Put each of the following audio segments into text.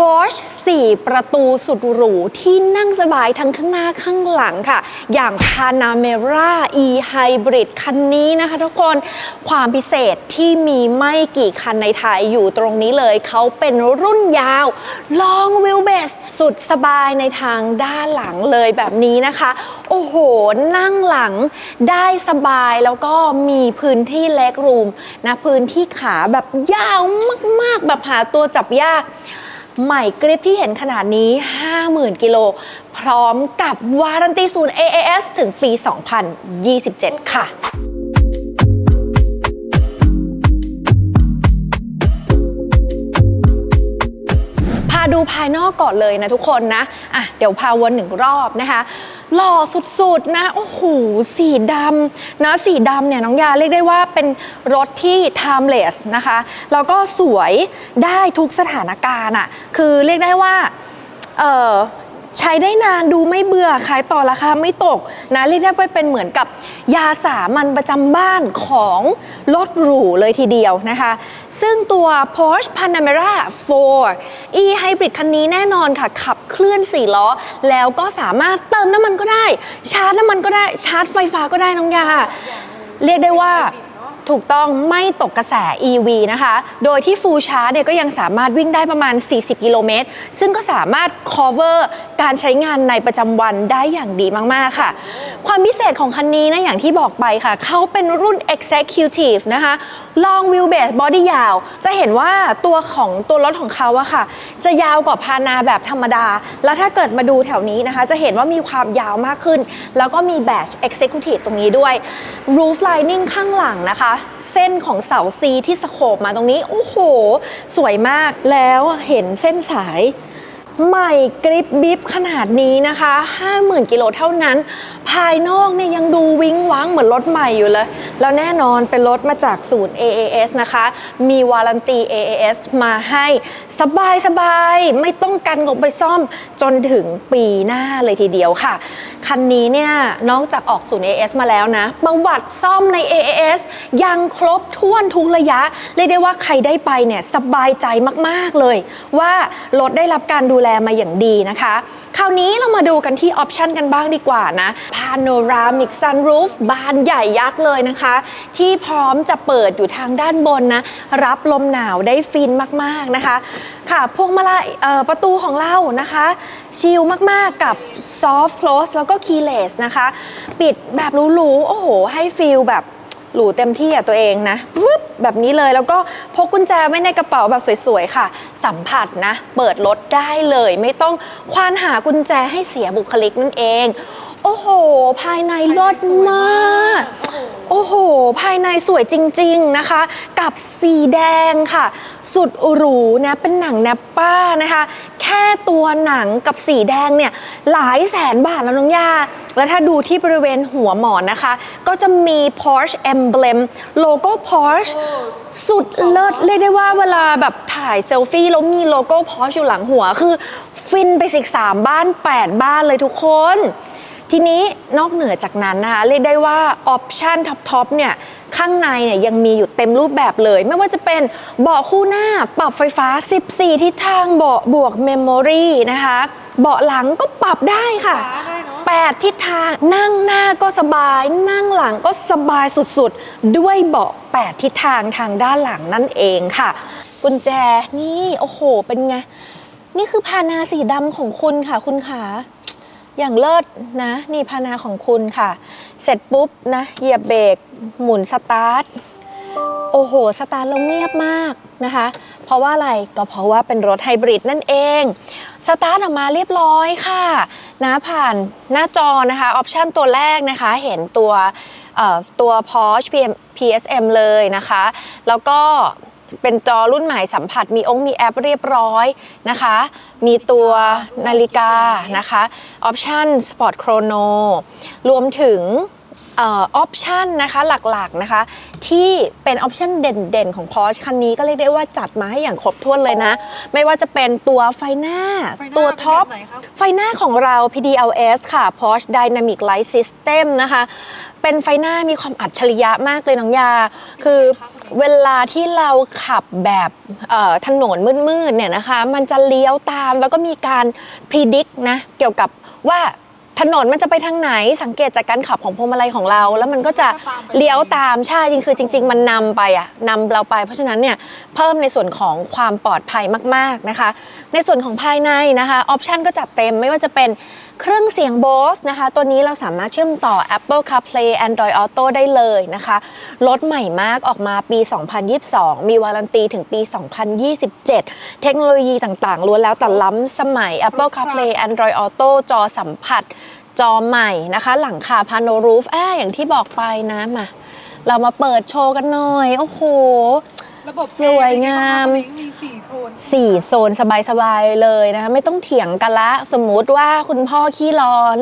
Porsche 4 ประตูสุดหรูที่นั่งสบายทั้งข้างหน้าข้างหลังค่ะ อย่าง Panamera e Hybrid คันนี้นะคะทุกคนความพิเศษที่มีไม่กี่คันในไทยอยู่ตรงนี้เลย เขาเป็นรุ่นยาว Long Wheelbase สุดสบายในทางด้านหลังเลยแบบนี้นะคะ โอ้โห นั่งหลังได้สบายแล้วก็มีพื้นที่เล็กรูมนะพื้นที่ขาแบบยาวมาก ๆ แบบหาตัวจับยาก ใหม่กริปที่เห็นขนาดนี้ 50,000 กิโล พร้อมกับวารันตีศูนย์ AAS ถึงปี 2027 ค่ะ ดูภายนอกก่อนเลยนะทุกคนนะอะเดี๋ยวพาวนหนึ่งรอบนะคะ หล่อสุดๆนะโอ้โหสีดำนะสีดำเนี่ยน้องยาเรียกได้ว่าเป็นรถที่ timeless นะคะแล้วก็สวยได้ทุกสถานการณ์อะคือเรียกได้ว่าเออ ใช้ได้นานดูไม่เบื่อขายต่อราคาไม่ตกนะเรียกได้ว่าเป็นเหมือนกับยาสามัญประจำบ้านของรถหรูเลยทีเดียวนะคะ ซึ่งตัว Porsche Panamera 4 e Hybrid คันนี้แน่นอนค่ะ ขับเคลื่อน 4 ล้อ แล้วก็สามารถเติมน้ำมันก็ได้ ชาร์จน้ำมันก็ได้ชาร์จไฟฟ้าก็ได้น้องยา เรียกได้ว่า ถูกต้องไม่ตกกระแส EV นะคะ โดยที่ฟูลช้าเนี่ยก็ยังสามารถวิ่งได้ประมาณ 40 กิโลเมตร ซึ่งก็สามารถ cover การใช้งานในประจำวันได้อย่างดีมาก ๆ ค่ะ ความพิเศษของคันนี้นะ อย่างที่บอกไปค่ะ เขาเป็นรุ่น Executive นะคะ Long Wheelbase Body ยาว จะเห็นว่าตัวของตัวรถของเขาอะค่ะ จะยาวกว่าพานาแบบธรรมดา แล้วถ้าเกิดมาดูแถวนี้นะคะ จะเห็นว่ามีความยาวมากขึ้น แล้วก็มีแบต Executive ตรงนี้ด้วย Roof Lining ข้างหลังนะคะ เส้นของเสา C ที่สโคบมาตรงนี้ โอ้โห สวยมากแล้วเห็นเส้นสาย ใหม่กริปบิบขนาดนี้นะคะ 50,000 กิโลเท่านั้น ภายนอกเนี่ยยังดูวิ้งว้างเหมือนรถใหม่อยู่เลย แล้วแน่นอนเป็นรถมาจากศูนย์ AAS นะคะ มีวารันตี AAS มาให้ สบายสบายไม่ต้องกันงบไปซ่อมจนถึงปีหน้าเลยทีเดียวค่ะ คันนี้เนี่ยนอกจากออกศูนย์ AAS มาแล้วนะ ประวัติซ่อมใน AAS ยังครบถ้วนทุกระยะ เรียกได้ว่าใครได้ไปเนี่ยสบายใจมากๆเลย ว่ารถได้รับการดูแลมาอย่างดีนะคะ คราวนี้เรามาดูกันที่ออปชันกันบ้างดีกว่านะ Panoramic Sunroof บานใหญ่ยักษ์เลยนะคะ ที่พร้อมจะเปิดอยู่ทางด้านบนนะ รับลมหนาวได้ฟินมากๆนะคะค่ะพวงมาลัยประตูของเรานะคะ ชิลมากๆกับ Soft Close แล้วก็ Keyless นะคะ ปิดแบบหรูๆ โอ้โห ให้ฟีลแบบ หรูเต็มที่อะตัวเองนะวึบแบบนี้เลยแล้วก็พกกุญแจไว้ในกระเป๋าแบบสวยๆค่ะ สัมผัสนะ เปิดรถได้เลย ไม่ต้องควานหากุญแจให้เสียบุคลิกนั่นเอง โอ้โห ภายในรถมาก โอ้โห ภายในสวยจริง ๆนะคะ กับสีแดงค่ะ สุดหรูนะเป็นหนังแนปป้านะคะ ค่ตัวหนังกับสีแดงเนี่ยหลายแสนบาทแล้วน้องยาแล้วถ้าดูที่บริเวณหัวหมอนนะคะ ก็จะมี Porsche emblem โลโก้ Porsche สุดเลิศเรียกได้ว่าเวลาแบบถ่ายเซลฟี่แล้วมีโลโก้ Porsche อยู่หลังหัวคือ ฟินไปสิกสามบ้าน 8 บ้านเลยทุกคน ทีนี้นอกเหนือจากนั้นนะคะเรียกได้ว่าออปชันท็อปๆเนี่ยข้างในเนี่ยยังมีอยู่เต็มรูปแบบเลย ไม่ว่าจะเป็นเบาะคู่หน้าปรับไฟฟ้า 14 ทิศทางเบาะบวกเมมโมรีนะคะเบาะหลังก็ปรับได้ค่ะ 8 ทิศทางนั่งหน้าก็สบาย นั่งหลังก็สบายสุดๆ ด้วยเบาะ 8 ทิศทางทางด้านหลังนั่นเองค่ะ กุญแจนี่ โอ้โห เป็นไง นี่คือพานาสีดำของคุณค่ะคุณขา อย่างเลิศนะ นี่พานาของคุณค่ะ เสร็จปุ๊บนะ เหยียบเบรกหมุนสตาร์ทโอ้โห สตาร์ทล้วเงียบมากนะคะ เพราะว่าอะไรก็เพราะว่าเป็นรถไฮบริดนั่นเอง สตาร์ทออกมาเรียบร้อยค่ะนะผ่านหน้าจอนะคะออปชันตัวแรกนะคะ เห็นตัวตัว Porsche PSM เลยนะคะ แล้วก็ เป็นจอรุ่นใหม่สัมผัสมีองค์มีแอปเรียบร้อยนะคะ มีตัวนาฬิกานะคะออปชันสปอร์ตโครโนรวมถึง ออปชันนะคะหลักๆนะคะ ที่เป็นออปชันเด่นๆ ของ Porsche คันนี้ก็เรียกได้ว่าจัดมาให้อย่างครบถ้วนเลยนะ ไม่ว่าจะเป็นตัวไฟหน้าไฟหน้าตัวท็อปเป็นแบบไหนครับไฟหน้าของเรา PDLS ค่ะ Porsche Dynamic Light System นะคะ เป็นไฟหน้ามีความอัจฉริยะมากเลยน้องยา คือเวลาที่เราขับแบบเอ่อถนนมืดๆเนี่ยนะคะ มันจะเลี้ยวตามแล้วก็มีการพิจิตรนะเกี่ยวกับว่า ถนนมันจะไปทางไหนสังเกตจากการขับของพวงมาลัยของเรา แล้วมันก็จะเลี้ยวตามใช่จริงคือจริง ๆ มันนำไปอะนำเราไปเพราะฉะนั้นเนี่ยเพิ่มในส่วนของความปลอดภัยมากๆนะคะ ในส่วนของภายในนะคะออปชันก็จัดเต็มไม่ว่าจะเป็น เครื่องเสียง Bose นะคะ ตัวนี้เราสามารถเชื่อมต่อ Apple CarPlay Android Auto ได้เลยนะคะ รถใหม่มากออกมาปี 2022 มีวารันตีถึงปี 2027 เทคโนโลยีต่างๆล้วนแล้วแต่ล้ำสมัย Apple CarPlay Android Auto จอสัมผัส จอใหม่นะคะ หลังคาพาโนรูฟอ่าอย่างที่บอกไปนะมา เรามาเปิดโชว์กันหน่อย โอ้โห ระบบสวยงามแอร์มี สี่โซนสี่โซนสบายๆเลยนะคะไม่ต้องเถียงกันละสมมุติว่าคุณพ่อขี้ร้อน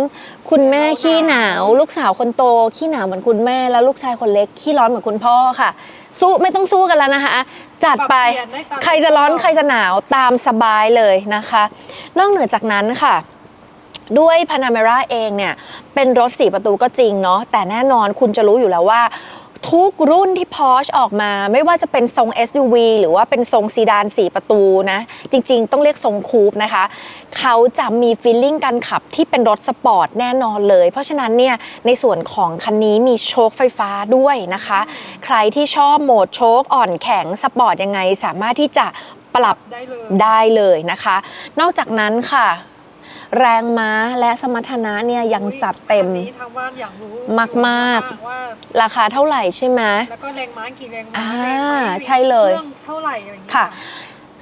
คุณแม่ขี้หนาว ลูกสาวคนโตขี้หนาวเหมือนคุณแม่แล้วลูกชายคนเล็กขี้ร้อนเหมือนคุณพ่อค่ะ สู้ไม่ต้องสู้กันแล้วนะคะ จัดไปปรับเปลี่ยนได้ตาม ใครจะร้อนใครจะหนาวตามสบายเลยนะคะ นอกเหนือจากนั้นค่ะ ด้วย Panamera เองเนี่ย เป็นรถ 4 ประตูก็จริงเนาะแต่แน่นอนคุณจะรู้อยู่แล้วว่า ทุกรุ่นที่ Porsche ออกมา ไม่ว่าจะเป็นทรง SUV หรือว่าเป็นทรงซีดาน4ประตูนะ จริงๆ ต้องเรียกทรงคูปนะคะ เขาจะมีฟีลลิ่งการขับที่เป็นรถสปอร์ตแน่นอนเลย เพราะฉะนั้นเนี่ย ในส่วนของคันนี้มีโชคไฟฟ้าด้วยนะคะ ใครที่ชอบโหมดโชคอ่อนแข็งสปอร์ตยังไง สามารถที่จะปรับได้เลยได้เลยนะคะ นอกจากนั้นค่ะ แรงม้าและสมรรถนะเนี่ยยังจัดเต็มคันนี้ทางบ้านอยากรู้มากๆ ว่าราคาเท่าไหร่ใช่ไหม แล้วก็แรงม้ากี่แรงม้าอ่าแรงม้าใช่เลย ครื่องเท่าไหร่อะไรอย่างเงี้ยค่ะ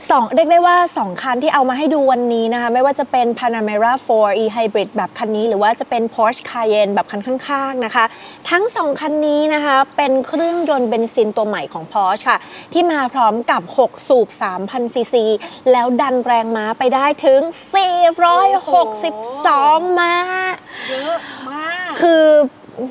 สองเรียกได้ว่า 2 คันที่เอามาให้ดูวันนี้นะคะ ไม่ว่าจะเป็น Panamera 4 e Hybrid แบบคันนี้ หรือว่าจะเป็น Porsche Cayenne แบบคันข้างๆนะคะ ทั้ง 2 คันนี้นะคะ เป็นเครื่องยนต์เบนซินตัวใหม่ของ Porsche ค่ะ ที่มาพร้อมกับ 6 สูบ 3,000 ซีซี แล้วดันแรงม้าไปได้ถึง 462 ม้า เยอะมาก คือ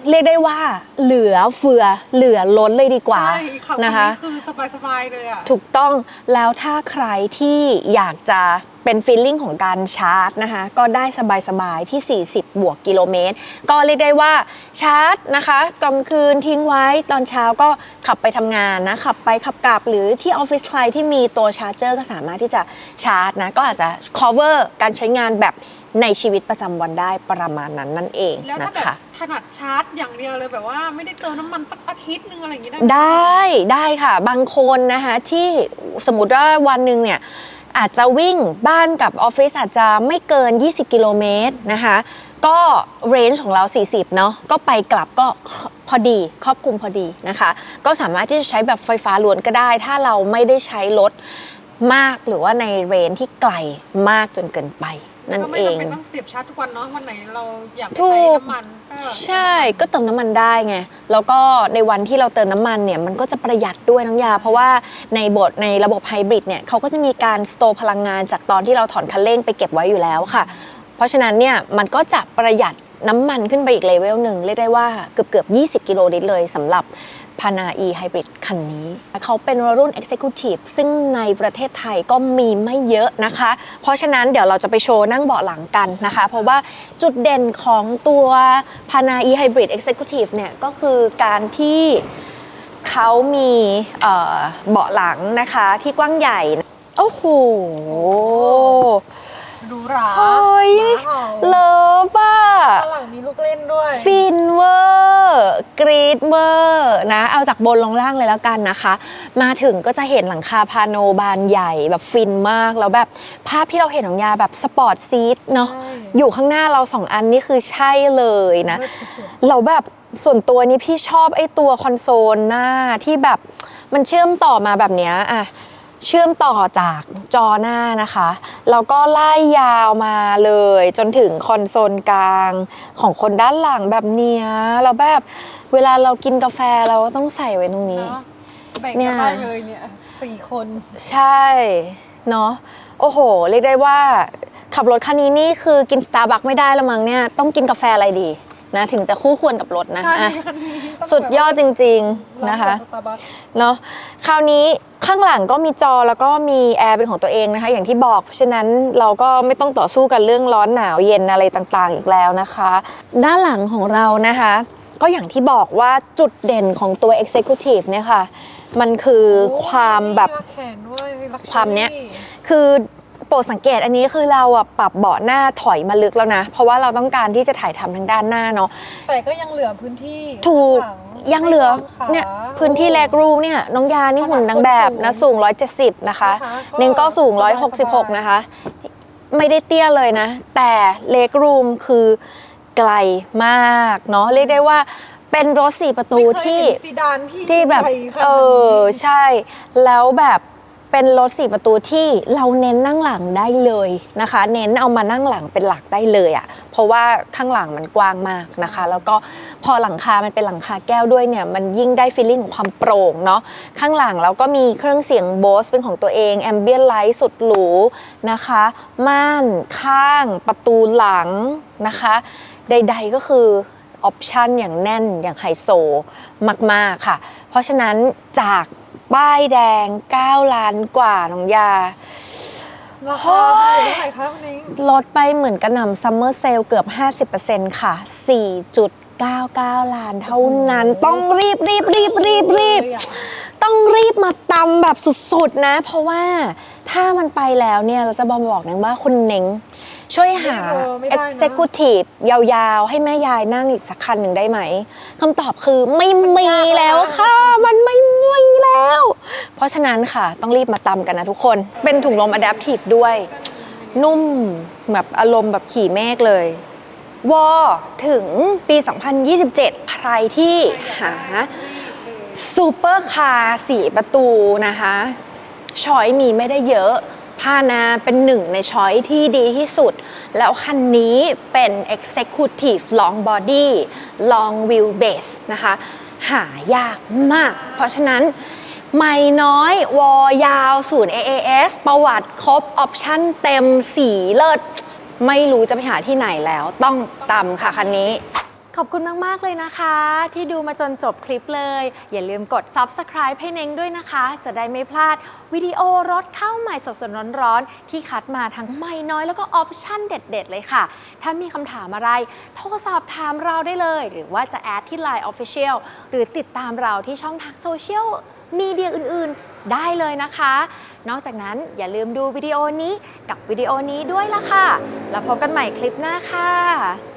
เรียกได้ว่าเหลือเฟือเหลือล้นเลยดีกว่าใช่ขับนะคะ คือสบายๆเลยอะ ถูกต้องแล้วถ้าใครที่อยากจะ เป็นฟีลลิ่งของการชาร์จนะคะ ก็ได้สบายๆที่ 40 บวกกิโลเมตร ก็เรียกได้ว่าชาร์จนะคะกลางคืนทิ้งไว้ตอนเช้าก็ขับไปทำงานนะ ขับไปขับกลับ หรือที่ออฟฟิศใครที่มีตัวชาร์จเจอร์ก็สามารถที่จะชาร์จนะ ก็อาจจะ cover การใช้งานแบบในชีวิตประจำวันได้ประมาณนั้นนั่นเองแล้วนะถ้าแบบคะ ถนัดชาร์จอย่างเดียวเลยแบบว่าไม่ได้เติมน้ำมันสักอาทิตย์นึงอะไรอย่างงี้ได้ไหมได้ได้ค่ะ บางคนนะคะที่สมมติว่าวันหนึ่งเนี่ย อาจจะวิ่งบ้านกับออฟฟิศอาจจะไม่เกิน 20 กิโลเมตรนะคะ ก็เรนจ์ของเรา 40 เนาะก็ไปกลับก็พอดีครอบคลุมพอดีนะคะ ก็สามารถที่จะใช้แบบไฟฟ้าล้วนก็ได้ ถ้าเราไม่ได้ใช้รถมากหรือว่าในเรนจ์ที่ไกลมากจนเกินไป นั่นก็ไม่เอจำง เป็นต้องเสียบชาร์จทุกวันเนาะวันไหนเราอยากถูใช้กน้ำมันก็ใช่ก็เติมน้ำมันได้ไง แล้วก็ในวันที่เราเติมน้ำมันเนี่ยมันก็จะประหยัดด้วยน้องยา เพราะว่าในบทในระบบไฮบริดเนี่ยเขาก็จะมีการสโตร์พลังงานจากตอนที่เราถอนคันเร่งไปเก็บไว้อยู่แล้วค่ะ เพราะฉะนั้นเนี่ยมันก็จะประหยัดน้ำมันขึ้นไปอีกเลเวลหนึ่งเรียกได้ว่าเกือบเกือบ20 กิโลลิตรเลยสำหรับ พานา e Hybrid คันนี้ เขาเป็นรุ่น Executive ซึ่งในประเทศไทยก็มีไม่เยอะนะคะ เพราะฉะนั้นเดี๋ยวเราจะไปโชว์นั่งเบาะหลังกันนะคะ เพราะว่าจุดเด่นของตัวพานา e Hybrid Executive เนี่ยก็คือการที่เขามีเบาะหลังนะคะที่กว้างใหญ่ โอ้โห ดูหราเฮ้ยหมาเห่าเลิฟอะข้างหลังมีลูกเล่นด้วยฟินเวอร์กรีดเวอร์นะ เอาจากบนลงล่างเลยแล้วกันนะคะ มาถึงก็จะเห็นหลังคาพาโนบานใหญ่แบบฟินมากแล้วแบบภาพที่เราเห็นของยาแบบสปอร์ตซีทเนาะใช่อยู่ข้างหน้าเราสองอันนี่คือใช่เลยนะเลิศสุดเราแบบส่วนตัวนี้พี่ชอบไอ้ตัวคอนโซลหน้าที่แบบมันเชื่อมต่อมาแบบเนี้ยอะ เชื่อมต่อจากจอหน้านะคะ แล้วก็ไล่ยาวมาเลย จนถึงคอนโซลกลางของคนด้านหลังแบบเนี้ยแล้วแบบเวลาเรากินกาแฟเราก็ต้องใส่ไว้ตรงๆนี้เนาะแบ่งเนี่กันยได้เลยเนี่ยสี่คนใช่ เนาะโอ้โห เรียกได้ว่าขับรถคันนี้นี่คือกินสตาร์บัคไม่ได้ละมั้งเนี่ย ต้องกินกาแฟอะไรดี นะถึงจะคู่ควรกับรถนะคันอะนี้คันนี้ต้องสุดยอดจริงแบบว่าๆนะคะร้าแบบ Starbucks เนาะคราวนี้ข้างหลังก็มีจอแล้วก็มีแอร์เป็นของตัวเองนะคะอย่างที่บอกเพราะฉะนั้นเราก็ไม่ต้องต่อสู้กันเรื่องร้อนหนาวเย็นอะไรต่างๆ อีกแล้วนะคะ ด้านหลังของเรานะคะ ก็อย่างที่บอกว่าจุดเด่นของตัว Executive เนี่ยค่ะมันคือความแบบมีแขนด้วย luxury ความเนี้ยคือ โปรดสังเกตอันนี้คือเราอะปรับเบาะหน้าถอยมาลึกแล้วนะ เพราะว่าเราต้องการที่จะถ่ายทำทางด้านหน้าเนาะ แต่ก็ยังเหลือพื้นที่ถูก ข้างลัยังเหลือให้วางขาเนี่ยพื้นที่เล็กรูเนี่ยน้องยานี่หุ่นนางแบบนะสูง 170 นะคะนะคะเน่งก็สูงสบายๆ166 นะคะ ไม่ได้เตี้ยเลยนะ แต่เล็กรูมคือไกลมากเนาะเรียกได้ว่าเป็นรถสี่ประตูไม่เคยที่ เห็นซีดานที่ที่แบบ ใหญ่ขนาดเอนี้อใช่ แล้วแบบ เป็นรถสี่ประตูที่เราเน้นนั่งหลังได้เลยนะคะ เน้นเอามานั่งหลังเป็นหลักได้เลยอะ่ะเพราะว่าข้างหลังมันกว้างมากนะคะ แล้วก็พอหลังคา มันเป็นหลังคาแก้วด้วยเนี่ยมันยิ่งได้ฟีลลิ่งของความโปร่งเนาะข้างหลังแล้วก็มีเครื่องเสียงโบสเป็นของตัวเองแอมเบียนไลท์สุดหรูนะคะม่านข้างประตูหลังนะคะ ใด ๆก็คือออปชันอย่างแน่นอย่างไฮโซมาก ๆ ค่ะ เพราะฉะนั้นจาก ป้ายแดง 9 ล้านกว่าน้องยา ราคาเท่าไหร่คะคุณนิ้งลดไปเหมือนกระหน่ำซัมเมอร์เซลเกือบ 50%ค่ะ 4.99 ล้านเท่านั้น ต้องรีบรีบรีบรีบรีบเลยอะต้องรีบมาตำแบบสุดๆนะ เพราะว่าถ้ามันไปแล้วเนี่ย เราจะบอกบอกนะว่าคุณเน้งช่วยหา ไม่เออไม่ได้นะ Executive ยาวๆ ให้แม่ยายนั่งอีกสักคันหนึ่งได้ไหมคำตอบคือไม่มีแล้วค่ะ มันไม่มีแล้ว เพราะฉะนั้นค่ะ ต้องรีบมาตำกันนะทุกคน เป็นถุงลม Adaptive ด้วย นุ่มแบบอารมณ์แบบขี่เมฆเลยวอถึงปี 2027 ใครที่หาซูเปอร์คาร์สี่ประตูนะคะช้อยมีไม่ได้เยอะพานาเป็นหนึ่งในช้อยที่ดีที่สุด แล้วคันนี้เป็น Executive Long Body Long Wheelbase นะคะ หายากมาก เพราะฉะนั้น ไม่น้อย วอยาวศูนย์ AAS ประวัติครบ ออปชั่นเต็มสีเลิศ ไม่รู้จะไปหาที่ไหนแล้ว ต้องตำค่ะคันนี้ ขอบคุณมาก ๆ เลยนะคะ ที่ดูมาจนจบคลิปเลย อย่าลืมกด Subscribe ให้เน้งด้วยนะคะ จะได้ไม่พลาดวิดีโอรถเข้าใหม่สดๆร้อนๆ ที่คัดมาทั้งไม่น้อยแล้วก็ออปชั่นเด็ด ๆ เลยค่ะ ถ้ามีคำถามอะไร โทรสอบถามเราได้เลย หรือว่าจะแอดที่ Line Official หรือติดตามเราที่ช่องทางโซเชียล มีเดียอื่นๆ ได้เลยนะคะ นอกจากนั้นอย่าลืมดูวิดีโอนี้กับวิดีโอนี้ด้วยล่ะค่ะ แล้วพบกันใหม่คลิปหน้าค่ะ